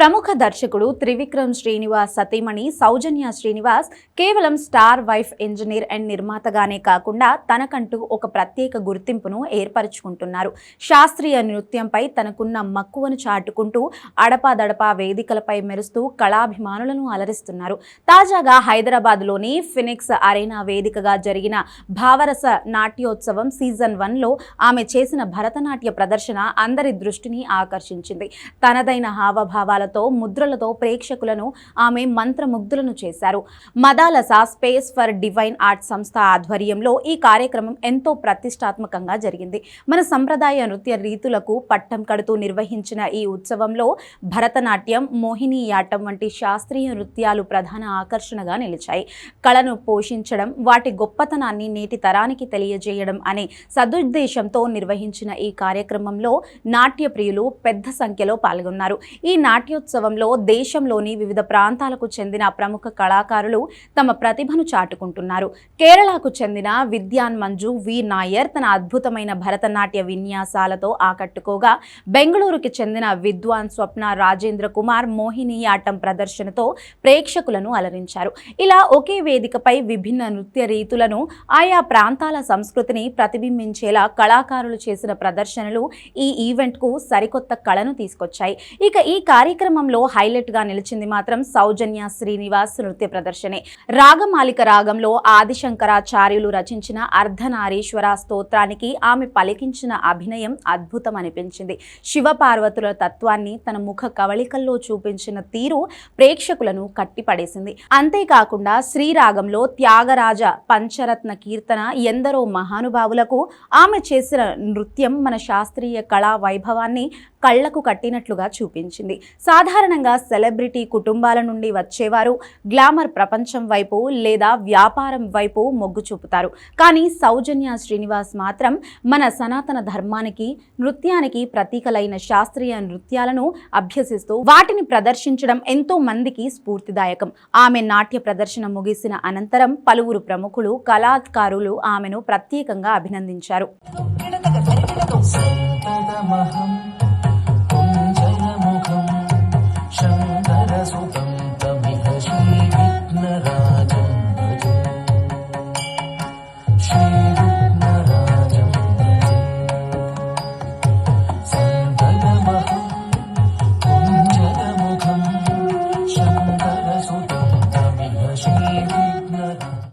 ప్రముఖ దర్శకుడు త్రివిక్రమ్ శ్రీనివాస్ సతీమణి సౌజన్య శ్రీనివాస్ కేవలం స్టార్ వైఫ్ ఇంజనీర్ అండ్ నిర్మాతగానే కాకుండా తనకంటూ ఒక ప్రత్యేక గుర్తింపును ఏర్పరచుకుంటున్నారు. శాస్త్రీయ నృత్యంపై తనకున్న మక్కువను చాటుకుంటూ అడపాదడపా వేదికలపై మెరుస్తూ కళాభిమానులను అలరిస్తున్నారు. తాజాగా హైదరాబాద్లోని ఫినిక్స్ అరేనా వేదికగా జరిగిన భావరస నాట్యోత్సవం సీజన్ వన్లో ఆమె చేసిన భరతనాట్య ప్రదర్శన అందరి దృష్టిని ఆకర్షించింది. తనదైన హావభావాలతో ముద్రలతో ప్రేక్షకులను ఆమె మంత్రముగ్ధులను చేశారు. Madalasa space for divine art సంస్థ ఆధ్వర్యంలో ఈ కార్యక్రమం ఎంతో ప్రతిష్టాత్మకంగా జరిగింది. మన సంప్రదాయ నృత్య రీతులకు పట్టం కడుతూ నిర్వహించిన ఈ ఉత్సవంలో భరతనాట్యం మోహినీయాటం వంటి శాస్త్రీయ నృత్యాలు ప్రధాన ఆకర్షణగా నిలిచాయి. కళను పోషించడం వాటి గొప్పతనాన్ని నేటి తరానికి తెలియజేయడం అనే సదుద్దేశంతో నిర్వహించిన ఈ కార్యక్రమంలో నాట్య ప్రియులు పెద్ద సంఖ్యలో పాల్గొన్నారు. ఈ నాట్యోత్సవంలో దేశంలోని వివిధ ప్రాంతాలకు చెందిన ప్రముఖ కళాకారులు తమ ప్రతిభను చాటుకుంటున్నారు. కేరళకు చెందిన విద్యాన్ మంజు వి. నాయర్ తన అద్భుతమైన భరతనాట్య విన్యాసాలతో ఆకట్టుకోగా బెంగళూరుకి చెందిన విద్వాన్ స్వప్న రాజేంద్ర కుమార్ మోహినియాటం ప్రదర్శనతో ప్రేక్షకులను అలరించారు. ఇలా ఒకే వేదికపై విభిన్న నృత్య రీతులను ఆయా ప్రాంతాల సంస్కృతిని ప్రతిబింబించేలా కళాకారులు చేసిన ప్రదర్శనలు ఈ ఈవెంట్కు సరికొత్త కళను తీసుకొచ్చాయి. ఇక ఈ కార్యక్రమం కార్యక్రమంలో హైలైట్గా నిలిచింది మాత్రం సౌజన్య శ్రీనివాస్ నృత్య ప్రదర్శనే. రాగమాలిక రాగంలో ఆదిశంకరాచార్యులు రచించిన అర్ధనారీశ్వర స్తోత్రానికి ఆమె పలికించిన అభినయం అద్భుతం అనిపించింది శివపార్వతుల తత్వాన్ని తన ముఖ కవళికల్లో చూపించిన తీరు ప్రేక్షకులను కట్టిపడేసింది. అంతేకాకుండా శ్రీరాగంలో త్యాగరాజ పంచరత్న కీర్తన ఎందరో మహానుభావులకు ఆమె చేసిన నృత్యం మన శాస్త్రీయ కళా వైభవాన్ని కళ్ళకు కట్టినట్లుగా చూపించింది. సాధారణంగా సెలబ్రిటీ కుటుంబాల నుండి వచ్చేవారు గ్లామర్ ప్రపంచం వైపు లేదా వ్యాపారం వైపు మొగ్గు చూపుతారు కానీ సౌజన్య శ్రీనివాస్ మాత్రం మన సనాతన ధర్మానికి నృత్యానికి ప్రతీకలైన శాస్త్రీయ నృత్యాలను అభ్యసిస్తూ వాటిని ప్రదర్శించడం ఎంతో మందికి స్ఫూర్తిదాయకం ఆమె నాట్య ప్రదర్శన ముగిసిన అనంతరం పలువురు ప్రముఖులు కళాకారులు ఆమెను ప్రత్యేకంగా అభినందించారు